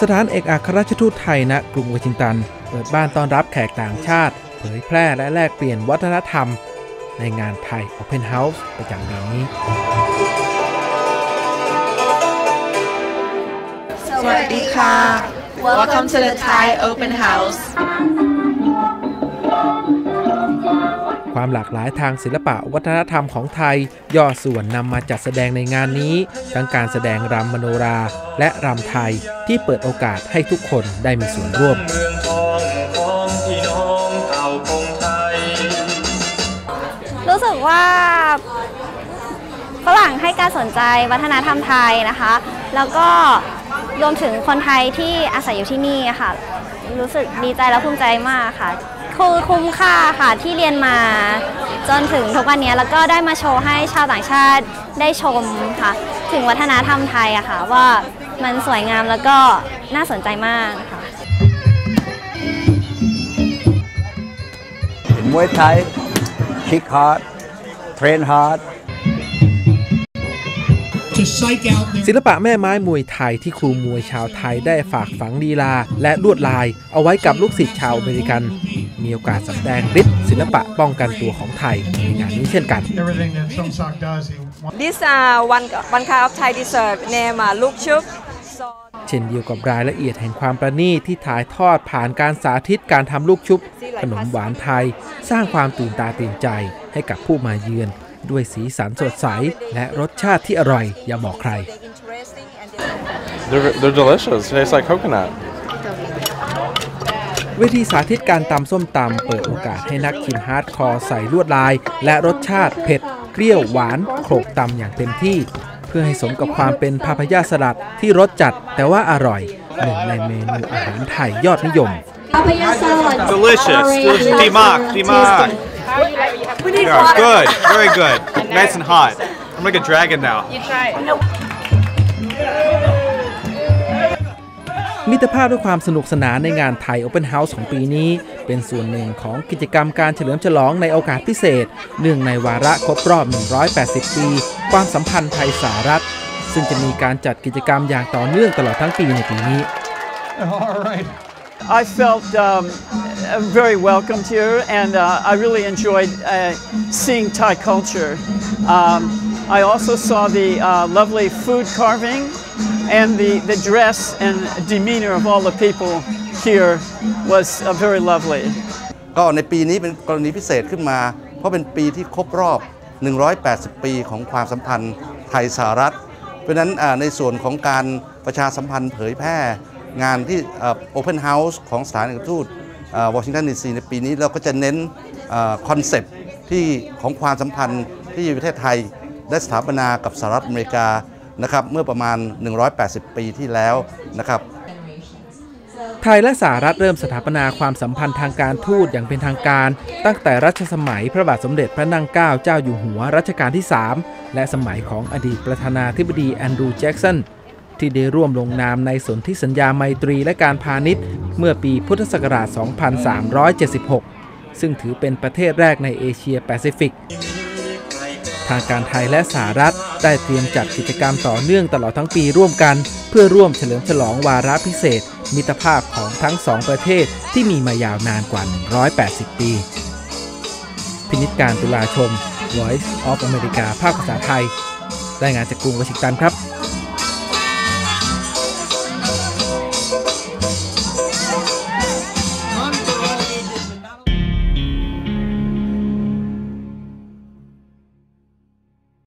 สถานเอกอัครราชทูตไทยณกรุงวอชิงตัน เปิดบ้านต้อนรับแขกต่างชาติ เผยแพร่และแลกเปลี่ยนวัฒนธรรม ในงานไทย Open House ประจำปีนี้ สวัสดีค่ะ Welcome to the Thai Open House ความหลากหลายทางศิลปะวัฒนธรรมของไทย ย่อส่วนนำมาจัดแสดงในงานนี้ ทั้งการแสดงรำมโนรา และรำไทยที่เปิดโอกาสให้ทุกคนได้มีส่วนร่วมเมืองทองของพี่น้องเผ่าพงไทยรู้สึกว่าฝรั่งให้การสนใจวัฒนธรรมไทยนะคะ แล้วก็รวมถึงคนไทยที่อาศัยอยู่ที่นี่อะค่ะ รู้สึกดีใจและภูมิใจมากค่ะ คือคุ้มค่าค่ะที่เรียนมาจนถึงทุกวันนี้แล้วก็ได้มาโชว์ให้ชาวต่างชาติได้ชมค่ะ ถึงวัฒนธรรมไทยอะค่ะ ว่ามันสวยงามแล้วก็น่าสนใจมากค่ะเป็นมวยไทยคิกฮาร์ดเทรนฮาร์ด ศิลปะแม่ไม้มวยไทยที่ครูมวยชาวไทยได้ฝากฝังลีลา และลวดลาย เอาไว้กับลูกศิษย์ชาวอเมริกัน มีโอกาสแสดงฤทธิ์ศิลปะป้องกันตัวของไทยในงานนี้เช่นกัน everything that Song Sok does. He wants This uh, one one kind of Thai dessert named uh, Luk Chup. So เช่นเดียวกับรายละเอียดแห่งความประณีตที่ถ่ายทอดผ่านการสาธิตการทำลูกชุบ ขนมหวานไทย สร้างความตื่นตาตื่นใจให้กับผู้มาเยือน ด้วยสีสันสดใส และรสชาติที่อร่อย อย่าบอกใคร interesting and They're, they're delicious. Tastes like coconut. เวทีสาธิตการตำส้มตำเปิดโอกาสให้นักชิมฮาร์ดคอร์ใส่ลวดลาย และรสชาติเผ็ดเปรี้ยวหวานโขลกตำอย่างเต็มที่ เพื่อให้สมกับความเป็นพาพยาสลัดที่รสจัดแต่ว่าอร่อยหนึ่งในเมนูอาหารไทยยอดนิยม Delicious. Delicious. Dimak. Dimak. Yeah, good. Very good. Nice and hot. I'm like a dragon now. มิตรภาพด้วยความสนุกสนานในงานไทย Open House ของปีนี้ เป็นส่วนหนึ่งของกิจกรรมการเฉลิมฉลองในโอกาสพิเศษ เนื่องในวาระครบรอบ 180 ปี ความสัมพันธ์ไทยสหรัฐ ซึ่งจะมีการจัดกิจกรรมอย่างต่อเนื่องตลอดทั้งปีในปีนี้ all right. I felt um, very welcomed here, and uh, I really enjoyed uh, seeing Thai culture. Um, I also saw the uh, lovely food carving, and the, the dress and demeanor of all the people here was uh, very lovely. ก็ในปีนี้เป็นกรณีพิเศษขึ้นมา เพราะเป็นปีที่ครบรอบ 180 ปีของความสัมพันธ์ไทยสหรัฐ เพราะฉะนั้นอ่าในส่วนของการประชาสัมพันธ์เผยแพร่งานที่โอเพนเฮาส์ของสถานเอกทูต วอชิงตันดีซีในปีนี้เราก็จะเน้นคอนเซปต์ที่ของความสัมพันธ์ที่ประเทศไทยได้สถาปนากับสหรัฐอเมริกานะครับเมื่อประมาณ 180 ปีที่แล้วนะครับไทยและสหรัฐเริ่มสถาปนาความสัมพันธ์ทางการทูตอย่างเป็นทางการ ตั้งแต่รัชสมัยพระบาทสมเด็จพระนั่งเกล้าเจ้าอยู่หัวรัชกาลที่ 3 และสมัยของอดีตประธานาธิบดีแอนดรูว์แจ็กสัน ที่ได้ร่วมลงนามในสนธิสัญญาไมตรีและการพาณิชย์ เมื่อปีพุทธศักราช 2376 ซึ่งถือเป็นประเทศแรกในเอเชียแปซิฟิก ทางการไทยและสหรัฐได้เตรียมจัดกิจกรรมต่อเนื่องตลอดทั้งปีร่วมกัน เพื่อร่วมเฉลิมฉลองวาระพิเศษ มิตรภาพของทั้งสองประเทศที่มีมายาวนานกว่า 180 ปี พินิจการตุลาชม Voice of America ภาคภาษาไทย รายงานจากกรุงวอชิงตันครับ